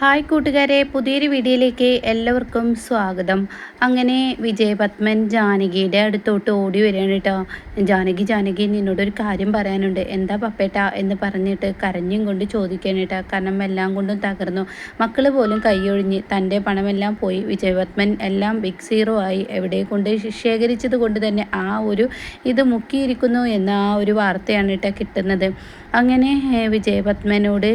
Hi കൂട്ടുകാരെ പുതിയൊരു വീഡിയോയിലേക്ക് എല്ലാവർക്കും സ്വാഗതം. അങ്ങനെ വിജയപത്മൻ ജാനകിയുടെ അടുത്തോട്ട് ഓടി വരികയാണ് കേട്ടോ. ജാനകി ജാനകി നിന്നോടൊരു കാര്യം പറയാനുണ്ട്. എന്താ പപ്പേട്ട എന്ന് പറഞ്ഞിട്ട് കരഞ്ഞും കൊണ്ട് ചോദിക്കുകയാണ് കേട്ടോ. കാരണം എല്ലാം കൊണ്ടും തകർന്നു. മക്കൾ പോലും കൈയൊഴിഞ്ഞ് തന്റെ പണമെല്ലാം പോയി. വിജയപത്മൻ എല്ലാം ബിഗ് സീറോ ആയി. എവിടെ കൊണ്ട് ശേഖരിച്ചത് കൊണ്ട് തന്നെ ആ ഒരു ഇത് മുക്കിയിരിക്കുന്നു എന്ന ആ ഒരു വാർത്തയാണ് കേട്ടോ കിട്ടുന്നത്. അങ്ങനെ വിജയപത്മനോട്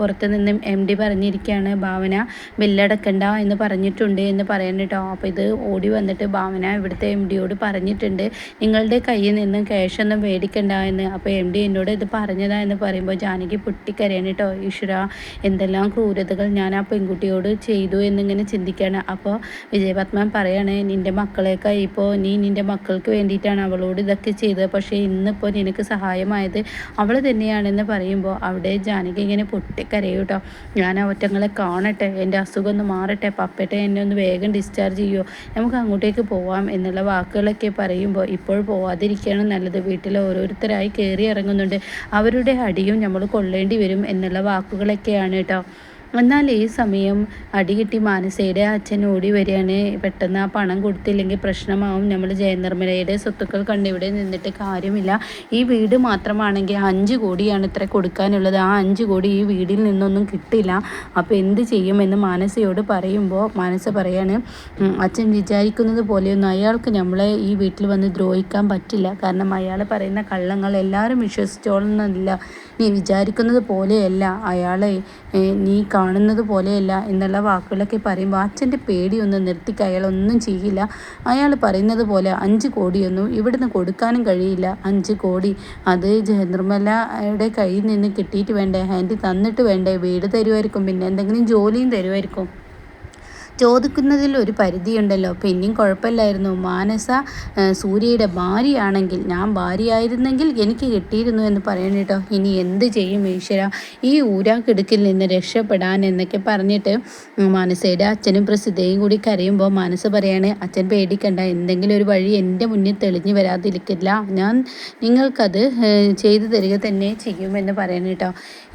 പുറത്തു നിന്നും എം ഡി പറഞ്ഞിരിക്കുകയാണ് ഭാവന ബില്ലടക്കണ്ട എന്ന് പറഞ്ഞിട്ടുണ്ട് എന്ന് പറയണം കേട്ടോ. അപ്പോൾ ഇത് ഓടി വന്നിട്ട് ഭാവന ഇവിടുത്തെ എം ഡിയോട് പറഞ്ഞിട്ടുണ്ട്. നിങ്ങളുടെ കയ്യിൽ നിന്നും ക്യാഷ് ഒന്നും മേടിക്കണ്ട എന്ന്. അപ്പോൾ എം ഡി എന്നോട് ഇത് പറഞ്ഞതാ എന്ന് പറയുമ്പോൾ ജാനകി പൊട്ടിക്കരയാണ് കേട്ടോ. ഈശ്വര എന്തെല്ലാം ക്രൂരതകൾ ഞാൻ ആ പെൺകുട്ടിയോട് ചെയ്തു എന്നിങ്ങനെ ചിന്തിക്കുകയാണ് അപ്പോൾ വിജയപത്മൻ പറയാണ് നിന്റെ മക്കളെയൊക്കെ ഇപ്പോൾ നീ നിന്റെ മക്കൾക്ക് വേണ്ടിയിട്ടാണ് അവളോട് ഇതൊക്കെ ചെയ്തത്. പക്ഷേ ഇന്നിപ്പോൾ നിനക്ക് സഹായമായത് അവൾ തന്നെയാണെന്ന് പറയുമ്പോൾ അവിടെ ജാനകി ഇങ്ങനെ പൊട്ടിക്കരയൂട്ടോ ഞാൻ അവറ്റങ്ങളെ കാണട്ടെ എന്റെ അസുഖം ഒന്ന് മാറട്ടെ പപ്പേട്ടെ എന്നെ ഒന്ന് വേഗം ഡിസ്ചാർജ് ചെയ്യുമോ നമുക്ക് അങ്ങോട്ടേക്ക് പോവാം എന്നുള്ള വാക്കുകളൊക്കെ പറയുമ്പോൾ ഇപ്പോൾ പോവാതിരിക്കുകയാണ് നല്ലത്. വീട്ടിൽ ഓരോരുത്തരായി കയറി ഇറങ്ങുന്നുണ്ട്. അവരുടെ അടിയും നമ്മൾ കൊള്ളേണ്ടി വരും എന്നുള്ള വാക്കുകളൊക്കെയാണ് കേട്ടോ. എന്നാൽ ഈ സമയം അടികിട്ടി മാനസയുടെ അച്ഛൻ ഓടി വരികയാണ്. പെട്ടെന്ന് ആ പണം കൊടുത്തില്ലെങ്കിൽ പ്രശ്നമാവും. നമ്മൾ ജയനിർമ്മലയുടെ സ്വത്തുക്കൾ കണ്ടിവിടെ നിന്നിട്ട് കാര്യമില്ല. ഈ വീട് മാത്രമാണെങ്കിൽ അഞ്ച് കോടിയാണ് ഇത്ര കൊടുക്കാനുള്ളത്. ആ അഞ്ച് കോടി ഈ വീടിൽ നിന്നൊന്നും കിട്ടില്ല. അപ്പോൾ എന്ത് ചെയ്യുമെന്ന് മാനസയോട് പറയുമ്പോൾ മാനസ പറയാണ് അച്ഛൻ വിചാരിക്കുന്നത് പോലെയൊന്നും അയാൾക്ക് നമ്മളെ ഈ വീട്ടിൽ വന്ന് ദ്രോഹിക്കാൻ പറ്റില്ല. കാരണം അയാൾ പറയുന്ന കള്ളങ്ങൾ എല്ലാവരും വിശ്വസിച്ചോളുന്നില്ല. നീ വിചാരിക്കുന്നത് പോലെയല്ല. അയാളെ നീ കാണുന്നത് പോലെയല്ല എന്നുള്ള വാക്കുകളൊക്കെ പറയുമ്പോൾ അച്ഛന്റെ പേടിയൊന്നും നിർത്തിക്ക്. അയാളൊന്നും ചെയ്യില്ല. അയാൾ പറയുന്നത് പോലെ അഞ്ച് കോടിയൊന്നും ഇവിടുന്ന് കൊടുക്കാനും കഴിയില്ല. അഞ്ച് കോടി. അത് നിർമ്മലയുടെ കയ്യിൽ നിന്ന് കിട്ടിയിട്ട് വേണ്ടേ? ഹാൻഡി തന്നിട്ട് വേണ്ടേ? വീട് തരുമായിരിക്കും. പിന്നെ എന്തെങ്കിലും ജോലിയും തരുമായിരിക്കും. ചോദിക്കുന്നതിൽ ഒരു പരിധിയുണ്ടല്ലോ. പിന്നെയും കുഴപ്പമില്ലായിരുന്നു. മാനസ സൂര്യയുടെ ഭാര്യയാണെങ്കിൽ ഞാൻ ഭാര്യയായിരുന്നെങ്കിൽ എനിക്ക് കിട്ടിയിരുന്നു എന്ന് പറയണം കേട്ടോ. ഇനി എന്ത് ചെയ്യും ഈശ്വര? ഈ ഊരാക്കിടുക്കിൽ നിന്ന് രക്ഷപ്പെടാൻ എന്നൊക്കെ പറഞ്ഞിട്ട് മാനസയുടെ അച്ഛനും പ്രസിദ്ധയും കൂടി കരയുമ്പോൾ മനസ്സ് പറയാണ് അച്ഛൻ പേടിക്കണ്ട. എന്തെങ്കിലും ഒരു വഴി എന്റെ മുന്നിൽ തെളിഞ്ഞു വരാതിരിക്കില്ല. ഞാൻ നിങ്ങൾക്കത് ചെയ്തു തരിക തന്നെ ചെയ്യുമെന്ന് പറയണം കേട്ടോ.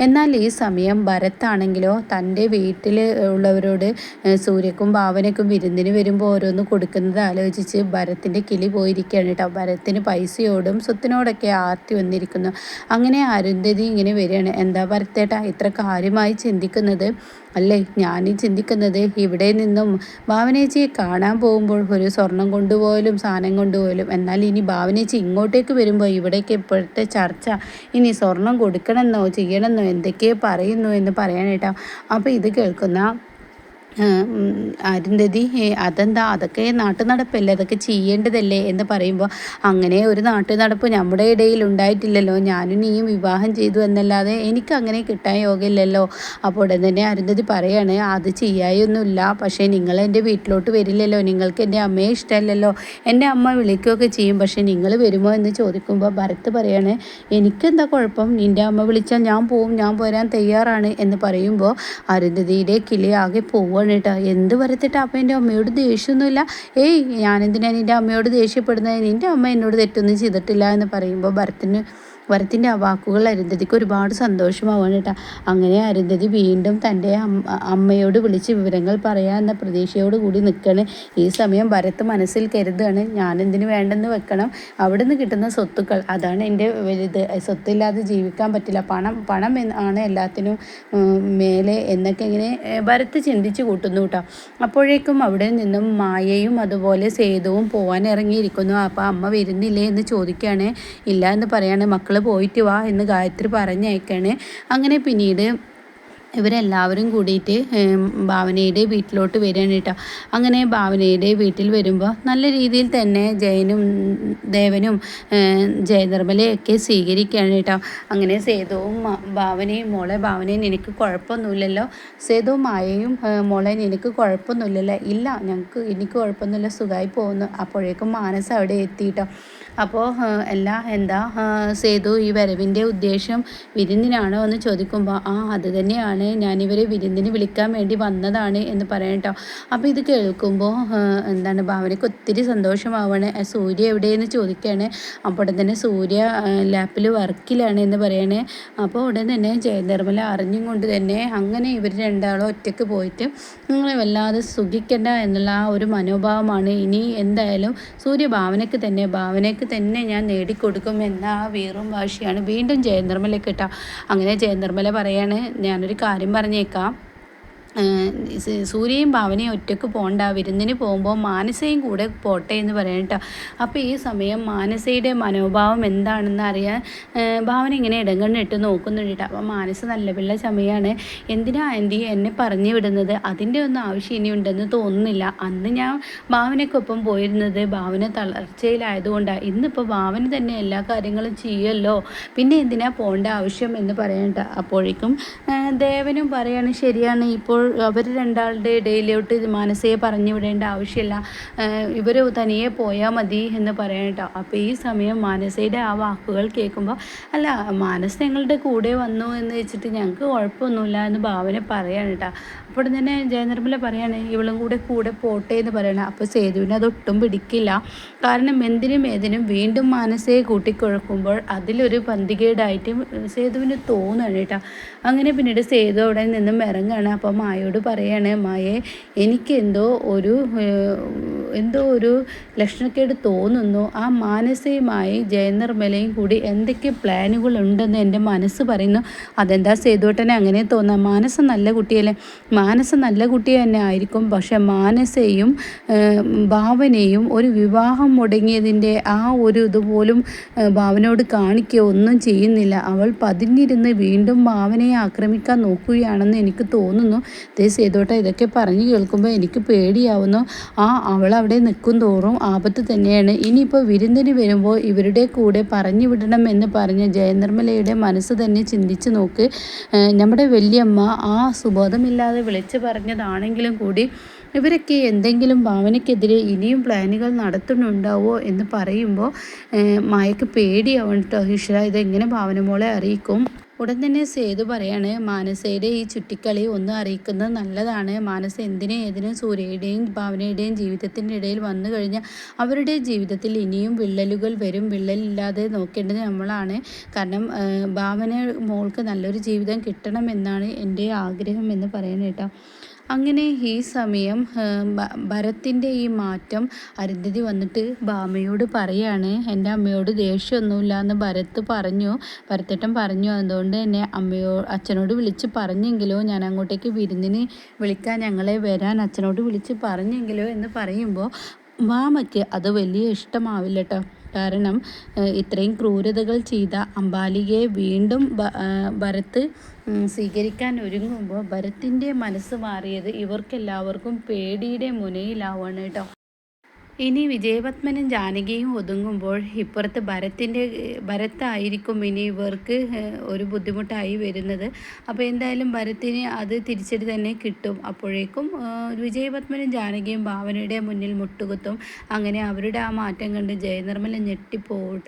എന്നാൽ ഈ സമയം ഭരത്താണെങ്കിലോ തന്റെ വീട്ടിൽ ഉള്ളവരോട് സൂര്യ ഭാര്യക്കും ഭാവനക്കും വിരുന്നിന് വരുമ്പോൾ ഓരോന്ന് കൊടുക്കുന്നത് ആലോചിച്ച് ഭരത്തിന്റെ കിളി പോയിരിക്കുകയാണ് കേട്ടോ. ഭരത്തിന് പൈസയോടും സ്വത്തിനോടൊക്കെ ആർത്തി വന്നിരിക്കുന്നു. അങ്ങനെ അരുന്ധതി ഇങ്ങനെ വരികയാണ്. എന്താ ഭരത്തേട്ടാ ഇത്ര കാര്യമായി ചിന്തിക്കുന്നത്? അല്ലേ ഞാൻ ചിന്തിക്കുന്നത് ഇവിടെ നിന്നും ഭാവനേച്ചിയെ കാണാൻ പോകുമ്പോൾ ഒരു സ്വർണം കൊണ്ടുപോയാലും സാധനം കൊണ്ടുപോയാലും എന്നാൽ ഇനി ഭാവനേച്ചി ഇങ്ങോട്ടേക്ക് വരുമ്പോൾ ഇവിടേക്ക് ഇപ്പോഴത്തെ ചർച്ച. ഇനി സ്വർണം കൊടുക്കണമെന്നോ ചെയ്യണമെന്നോ എന്തൊക്കെയോ പറയുന്നു എന്ന് പറയാനായിട്ടാണ് അപ്പോൾ ഇത് കേൾക്കുന്ന അരുന്ധതി അതെന്താ? അതൊക്കെ നാട്ടു നടപ്പല്ലേ അതൊക്കെ ചെയ്യേണ്ടതല്ലേ? എന്ന് പറയുമ്പോൾ അങ്ങനെ ഒരു നാട്ടു നടപ്പ് നമ്മുടെ ഇടയിൽ ഉണ്ടായിട്ടില്ലല്ലോ. ഞാനും നീയും വിവാഹം ചെയ്തു എന്നല്ലാതെ എനിക്ക് അങ്ങനെ കിട്ടാൻ യോഗമില്ലല്ലോ അപ്പോൾ ഉടൻ തന്നെ അരുന്ധതി പറയാണ് അത് ചെയ്യായൊന്നുമില്ല. പക്ഷേ നിങ്ങൾ എന്റെ വീട്ടിലോട്ട് വരില്ലല്ലോ. നിങ്ങൾക്ക് എന്റെ അമ്മയെ ഇഷ്ടമല്ലല്ലോ. എന്റെ അമ്മ വിളിക്കുകയൊക്കെ ചെയ്യും. പക്ഷേ നിങ്ങൾ വരുമോ എന്ന് ചോദിക്കുമ്പോൾ ഭരത് പറയാണ് എനിക്കെന്താ കുഴപ്പം? നിന്റെ അമ്മ വിളിച്ചാൽ ഞാൻ പോവും. ഞാൻ പോരാൻ തയ്യാറാണ്. എന്ന് പറയുമ്പോൾ അരുന്ധതിയുടെ കിളി ആകെ പോവുക പോവാണ് കേട്ടോ എന്ത് വരത്തിട്ട് അപ്പം എന്റെ അമ്മയോട് ദേഷ്യമൊന്നുമില്ല ഏയ് ഞാനെന്തിനാണ് എന്റെ അമ്മയോട് ദേഷ്യപ്പെടുന്നത്? നിന്റെ അമ്മ എന്നോട് തെറ്റൊന്നും ചെയ്തിട്ടില്ല എന്ന് പറയുമ്പോൾ ഭരത്തിന് വരത്തിന്റെ ആ വാക്കുകൾ അരുന്ധതിക്ക് ഒരുപാട് സന്തോഷമാവാണ് കേട്ടോ. അങ്ങനെ അരുന്ധതി വീണ്ടും തന്റെ അമ്മയോട് വിളിച്ച് വിവരങ്ങൾ പറയാമെന്ന പ്രതീക്ഷയോട് കൂടി നിൽക്കണ്. ഈ സമയം ഭരത്ത് മനസ്സിൽ കരുതുകയാണ് ഞാനെന്തിനു വേണ്ടെന്ന് വെക്കണം? അവിടെ നിന്ന് കിട്ടുന്ന സ്വത്തുക്കൾ അതാണ് എന്റെ വലുത്. സ്വത്തില്ലാതെ ജീവിക്കാൻ പറ്റില്ല. പണം പണം ആണ് എല്ലാത്തിനും മേലെ എന്നൊക്കെ ഇങ്ങനെ ഭരത്ത് ചിന്തിച്ച് കൂട്ടുന്നു കേട്ടോ. അപ്പോഴേക്കും അവിടെ നിന്നും മായയും അതുപോലെ സേതുവും പോകാൻ ഇറങ്ങിയിരിക്കുന്നു. അപ്പോൾ അമ്മ വരുന്നില്ലേ? എന്ന് ചോദിക്കുകയാണ് ഇല്ല എന്ന് പറയാണ് മക്കൾ പോയിട്ട് വാ എന്ന് ഗായത്രി പറഞ്ഞയക്കാണ് അങ്ങനെ പിന്നീട് ഇവരെല്ലാവരും കൂടിയിട്ട് ഭാവനയുടെ വീട്ടിലോട്ട് വരികയാണ് കേട്ടോ. അങ്ങനെ ഭാവനയുടെ വീട്ടിൽ വരുമ്പോൾ നല്ല രീതിയിൽ തന്നെ ജയനും ദേവനും ജയനിർമ്മലയൊക്കെ സ്വീകരിക്കുകയാണ് കേട്ടോ. അങ്ങനെ സേതുവും ഭാവനയും മോളെ ഭാവനയും നിനക്ക് കുഴപ്പമൊന്നുമില്ലല്ലോ. സേതുവും മായയും മോളെ നിനക്ക് കുഴപ്പമൊന്നുമില്ലല്ലോ. ഇല്ല ഞങ്ങൾക്ക് എനിക്ക് കുഴപ്പമൊന്നുമില്ല സുഖമായി പോകുന്നു. അപ്പോഴേക്കും മാനസ് അവിടെ എത്തിയിട്ടോ അപ്പോൾ അല്ല എന്താ സേതു ഈ വരവിന്റെ ഉദ്ദേശം വിരുന്നിനാണോ എന്ന് ചോദിക്കുമ്പോൾ ആ അത് തന്നെയാണ്. ഞാനിവരെ വിരുന്നിന് വിളിക്കാൻ വേണ്ടി വന്നതാണ് എന്ന് പറയാം കേട്ടോ അപ്പോൾ ഇത് കേൾക്കുമ്പോൾ എന്താണ് ഭാവനയ്ക്ക് ഒത്തിരി സന്തോഷമാവാണ്. സൂര്യ എവിടെയെന്ന് ചോദിക്കുകയാണ് അപ്പോൾ ഉടൻ തന്നെ സൂര്യ ലാപ്പിൽ വർക്കിലാണ് എന്ന് പറയണേ. അപ്പോൾ ഉടൻ തന്നെ ജയനിർമ്മല അറിഞ്ഞും കൊണ്ട് തന്നെ അങ്ങനെ ഇവർ രണ്ടാളും ഒറ്റയ്ക്ക് പോയിട്ട് നിങ്ങളെ വല്ലാതെ സുഖിക്കേണ്ട എന്നുള്ള ആ ഒരു മനോഭാവമാണ്. ഇനി എന്തായാലും സൂര്യ ഭാവനയ്ക്ക് തന്നെ ഭാവനയ്ക്ക് തന്നെ ഞാൻ നേടിക്കൊടുക്കും എന്ന ആ വീറും വാശിയാണ്. വീണ്ടും ജയനിർമ്മല കിട്ടുക അങ്ങനെ ജയനിർമ്മല പറയാണ്. ഞാനൊരു കാര്യം പറഞ്ഞേക്കാം. സൂര്യയും ഭാവനയും ഒറ്റയ്ക്ക് പോകണ്ട വിരുന്നിന് പോകുമ്പോൾ മാനസയും കൂടെ പോട്ടെ എന്ന് പറയട്ടോ അപ്പോൾ ഈ സമയം മാനസയുടെ മനോഭാവം എന്താണെന്ന് അറിയാൻ ഭാവന ഇങ്ങനെ ഇടങ്ങണ്ണിട്ട് നോക്കുന്നുണ്ട് അപ്പോൾ മാനസ നല്ല പിള്ള സമയമാണ് എന്തിനാ ആന്റി എന്നെ പറഞ്ഞു വിടുന്നത്? അതിന്റെ ഒന്നും ആവശ്യം ഇനി ഉണ്ടെന്ന് തോന്നുന്നില്ല. അന്ന് ഞാൻ ഭാവനയ്ക്കൊപ്പം പോയിരുന്നത് ഭാവന തളർച്ചയിലായതുകൊണ്ടാണ് ഇന്നിപ്പോൾ ഭാവന തന്നെ എല്ലാ കാര്യങ്ങളും ചെയ്യുമല്ലോ പിന്നെ എന്തിനാ പോകേണ്ട ആവശ്യം എന്ന് പറയണ്ട അപ്പോഴേക്കും ദേവനും പറയാണ് ശരിയാണ് ഇപ്പോൾ അവർ രണ്ടാളുടെ ഇടയിലോട്ട് മാനസയെ പറഞ്ഞു വിടേണ്ട ആവശ്യമില്ല. ഇവർ തനിയെ പോയാൽ മതി എന്ന് പറയട്ടോ അപ്പോൾ ഈ സമയം മാനസയുടെ ആ വാക്കുകൾ കേൾക്കുമ്പോൾ അല്ല മാനസ ഞങ്ങളുടെ കൂടെ വന്നു എന്ന് വെച്ചിട്ട് ഞങ്ങൾക്ക് കുഴപ്പമൊന്നുമില്ല എന്ന് ഭാവന പറയാണ് കേട്ടോ. അപ്പോൾ തന്നെ ജയനിർമ്മല പറയാണ് ഇവളും കൂടെ കൂടെ പോട്ടെ എന്ന് പറയണം. അപ്പോൾ സേതുവിനെ അതൊട്ടും പിടിക്കില്ല. കാരണം എന്തിനും ഏതിനും വീണ്ടും മാനസയെ കൂട്ടിക്കുഴക്കുമ്പോൾ അതിലൊരു പന്തികേടായിട്ട് സേതുവിന് തോന്നുകയാണ് കേട്ടോ. അങ്ങനെ പിന്നീട് സേതു അവിടെ നിന്നും ഇറങ്ങുകയാണ്. അപ്പോൾ മായോട് പറയാണ് മായെ എനിക്കെന്തോ ഒരു എന്തോ ഒരു ലക്ഷണക്കേട് തോന്നുന്നു. ആ മാനസികമായി ജയനിർമ്മലയും കൂടി എന്തൊക്കെ പ്ലാനുകൾ ഉണ്ടെന്ന് എന്റെ മനസ്സ് പറയുന്നു. അതെന്താ സേതുവട്ടനെ അങ്ങനെ തോന്നാം? മാനസ നല്ല കുട്ടിയല്ലേ? മാനസ നല്ല കുട്ടി തന്നെ ആയിരിക്കും. പക്ഷെ മാനസയും ഭാവനയും ഒരു വിവാഹം മുടങ്ങിയതിന്റെ ആ ഒരു ഇതുപോലും ഭാവനയോട് കാണിക്കുക ഒന്നും ചെയ്യുന്നില്ല. അവൾ പതിഞ്ഞിരുന്ന് വീണ്ടും ഭാവനയെ ആക്രമിക്കാൻ നോക്കുകയാണെന്ന് എനിക്ക് തോന്നുന്നു. ദേ സേതോട്ടെ ഇതൊക്കെ പറഞ്ഞു കേൾക്കുമ്പോൾ എനിക്ക് പേടിയാവുന്നു. ആ അവൾ അവിടെ നിൽക്കും തോറും ആപത്ത് തന്നെയാണ്. ഇനിയിപ്പോൾ വിരുന്നിന് വരുമ്പോൾ ഇവരുടെ കൂടെ പറഞ്ഞു വിടണം എന്ന് പറഞ്ഞ ജയനിർമ്മലയുടെ മനസ്സ് തന്നെ ചിന്തിച്ച് നോക്ക്. നമ്മുടെ വലിയമ്മ ആ സുബോധമില്ലാതെ വിളിച്ചു പറഞ്ഞതാണെങ്കിലും കൂടി ഇവരൊക്കെ എന്തെങ്കിലും ഭാവനയ്ക്കെതിരെ ഇനിയും പ്ലാനുകൾ നടത്തുന്നുണ്ടാവോ എന്ന് പറയുമ്പോൾ മായക്ക് പേടിയാവണം കേട്ടോ ഹിഷ ഇതെങ്ങനെ ഭാവന മോളെ അറിയിക്കും? ഉടൻ തന്നെ സേതു പറയാണ് മാനസയുടെ ഈ ചുറ്റിക്കളി ഒന്ന് അറിയിക്കുന്നത് നല്ലതാണ്. മാനസ എന്തിനും ഏതിനും സൂര്യയുടെയും ഭാവനയുടെയും ജീവിതത്തിന്റെ ഇടയിൽ വന്നു കഴിഞ്ഞാൽ അവരുടെ ജീവിതത്തിൽ ഇനിയും വിള്ളലുകൾ വരും. വിള്ളലില്ലാതെ നോക്കേണ്ടത് നമ്മളാണ്. കാരണം ഭാവന മോൾക്ക് നല്ലൊരു ജീവിതം കിട്ടണമെന്നാണ് എന്റെ ആഗ്രഹം എന്ന് പറയുന്നത് കേട്ടോ അങ്ങനെ ഈ സമയം ഭരത്തിന്റെ ഈ മാറ്റം അരുന്ധതി വന്നിട്ട് ബാമയോട് പറയാണ്. എന്റെ അമ്മയോട് ദേഷ്യമൊന്നുമില്ല എന്ന് ഭരത്ത് പറഞ്ഞു. ഭരത്തേട്ടൻ പറഞ്ഞു അതുകൊണ്ട് തന്നെ അമ്മയോ അച്ഛനോട് വിളിച്ച് പറഞ്ഞെങ്കിലോ ഞാൻ അങ്ങോട്ടേക്ക് വിരുന്നിന് വിളിക്കാൻ ഞങ്ങളെ വരാൻ അച്ഛനോട് വിളിച്ച് പറഞ്ഞെങ്കിലോ എന്ന് പറയുമ്പോൾ മാമയ്ക്ക് അത് വലിയ ഇഷ്ടമാവില്ല കേട്ടോ കാരണം ഇത്രയും ക്രൂരതകൾ ചെയ്ത അംബാലികയെ വീണ്ടും ഭരത്ത് സ്വീകരിക്കാൻ ഒരുങ്ങുമ്പോൾ ഭരത്തിന്റെ മനസ്സ് മാറിയത് ഇവർക്കെല്ലാവർക്കും പേടിയുടെ മുനയിലാവാണ് കേട്ടോ. ഇനി വിജയപത്മനും ജാനകിയും ഒതുങ്ങുമ്പോൾ ഇപ്പുറത്ത് ഭരത്തിന്റെ ഭരത്തായിരിക്കും ഇനി ഇവർക്ക് ഒരു ബുദ്ധിമുട്ടായി വരുന്നത്. അപ്പോൾ എന്തായാലും ഭരത്തിന് അത് തിരിച്ചടി തന്നെ കിട്ടും. അപ്പോഴേക്കും വിജയപത്മനും ജാനകിയും ഭാവനയുടെ മുന്നിൽ മുട്ടുകുത്തും. അങ്ങനെ അവരുടെ ആ മാറ്റം കണ്ട് ജയനിർമ്മല ഞെട്ടിപ്പോവും